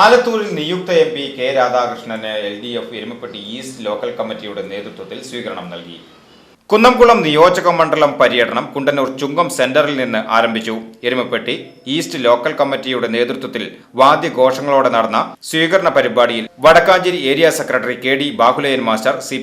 ആലത്തൂരിൽ നിയുക്ത M P K രാധാകൃഷ്ണന് L D F Erumapetty east local കമ്മിറ്റിയുടെ നേതൃത്വത്തിൽ സ്വീകരണം നൽകി. കുന്നംകുളം നിയോജക മണ്ഡലം പര്യടനം കുണ്ടന്നൂർ ചുങ്കം സെന്ററിൽ നിന്ന് ആരംഭിച്ചു. എരുമപ്പെട്ടി ഈസ്റ്റ് ലോക്കൽ കമ്മിറ്റിയുടെ നേതൃത്വത്തിൽ വാദ്യഘോഷങ്ങളോടെ നടന്ന സ്വീകരണ പരിപാടിയിൽ Vadakkanchery area secretary K D Bahulayan master C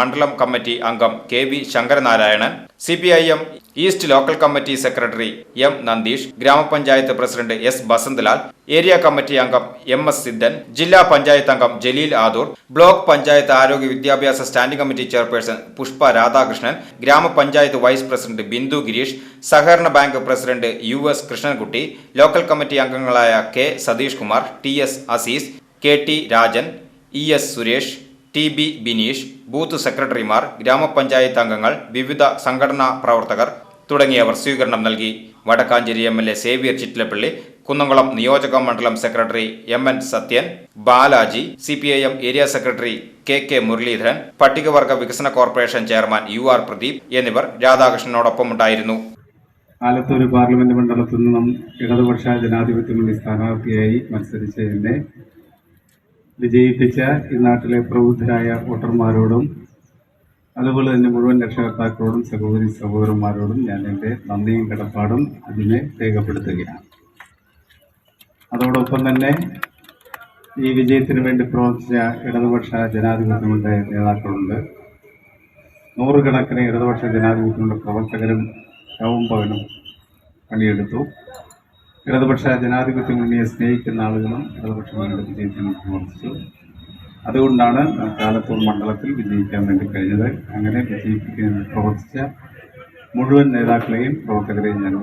മണ്ഡലം കമ്മിറ്റി അംഗം K V Sankaranarayanan C P I M east local committee secretary M Nandeesh ഗ്രാമപഞ്ചായത്ത് president S Basanthlal area committee അംഗം എം എസ് സിദ്ധൻ ജില്ലാ പഞ്ചായത്ത് അംഗം ജലീൽ ആദൂർ ബ്ലോക്ക് പഞ്ചായത്ത് ആരോഗ്യ വിദ്യാഭ്യാസ standing committee chairperson Pushpa Radhakrishnan grama panchayat vice president Bindu Gireesh സഹകരണ bank president U S Krishnankutty local committee അംഗങ്ങളായ K Satheesh Kumar T S Azeez K T Rajan E S Suresh T B Bineesh booth സെക്രട്ടറിമാർ ഗ്രാമപഞ്ചായത്ത് അംഗങ്ങൾ വിവിധ സംഘടനാ പ്രവർത്തകർ തുടങ്ങിയവർ സ്വീകരണം നൽകി. Vadakkanchery M L A Xavier Chittilappilly Kunnamkulam നിയോജക മണ്ഡലം secretary M N Sathyan Balaji C P I M area secretary K K Muraleedharan പട്ടികവർഗ വികസന corporation chairman U R Pradeep എന്നിവർ രാധാകൃഷ്ണനോടൊപ്പം ഉണ്ടായിരുന്നു ആലത്തൂർ പാർലമെന്റ് മണ്ഡലത്തിൽ നിന്നും ഇടതുപക്ഷ ജനാധിപത്യ മുന്നണി സ്ഥാനാർത്ഥിയായി മത്സരിച്ച എന്നെ വിജയിപ്പിച്ച ഈ നാട്ടിലെ പ്രബുദ്ധരായ വോട്ടർമാരോടും അതുപോലെ തന്നെ മുഴുവൻ രക്ഷകർത്താക്കളോടും സഹോദരി സഹോദരന്മാരോടും ഞാൻ എന്റെ നന്ദിയും കടപ്പാടും അതിനെ രേഖപ്പെടുത്തുകയാണ്. അതോടൊപ്പം തന്നെ ഈ വിജയത്തിന് വേണ്ടി പ്രവർത്തിച്ച ഇടതുപക്ഷ ജനാധിപത്യങ്ങളുടെ നേതാക്കളുണ്ട്. നൂറുകണക്കിന് ഇടതുപക്ഷ ജനാധിപത്യങ്ങളുടെ പ്രവർത്തകരും രാവും പകലും പണിയെടുത്തു. ഇടതുപക്ഷ ജനാധിപത്യ മുന്നണിയെ സ്നേഹിക്കുന്ന ആളുകളും ഇടതുപക്ഷ മുന്നണിയുടെ വിജയത്തിന് പ്രവർത്തിച്ചു അതുകൊണ്ടാണ് കാലത്തൂർ മണ്ഡലത്തിൽ വിജയിക്കാൻ വേണ്ടി കഴിഞ്ഞത്. അങ്ങനെ വിജയിപ്പിക്കാൻ പ്രവർത്തിച്ച മുഴുവൻ നേതാക്കളെയും പ്രവർത്തകരെയും ഞാൻ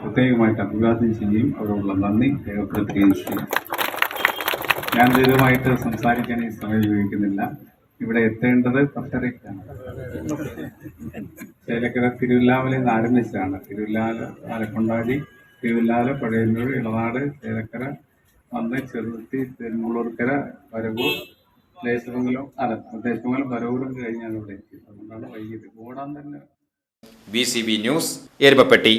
പ്രത്യേകമായിട്ട് അഭിവാദ്യം ചെയ്യുകയും അവരോടുള്ള നന്ദി രേഖപ്പെടുത്തുകയും ചെയ്യും. ഞാൻ ദീർഘമായിട്ട് സംസാരിക്കാൻ ഈ സമയം ഉപയോഗിക്കുന്നില്ല. ഇവിടെ എത്തേണ്ടത് പത്തരയ്ക്കാണ്. ചേലക്കര തിരുവില്ലാമലയിൽ നിന്ന് ആരംഭിച്ചതാണ്. തിരുവില്ലാല ആലക്കൊണ്ടാടി തിരുവില്ലാല പഴയന്നൂർ ഇളനാട് ചേലക്കര വന്ന് ചെറുത്തി തിരുമുള്ളൂർക്കര വരവൂർ ദേശമംഗലം അല്ല ദേശമംഗലം വരവൂരും കഴിഞ്ഞാണ് ഇവിടെ എത്തിയത്. അതുകൊണ്ടാണ് വൈകിയത്. ഓടാൻ തന്നെ B C B news Erumapetty.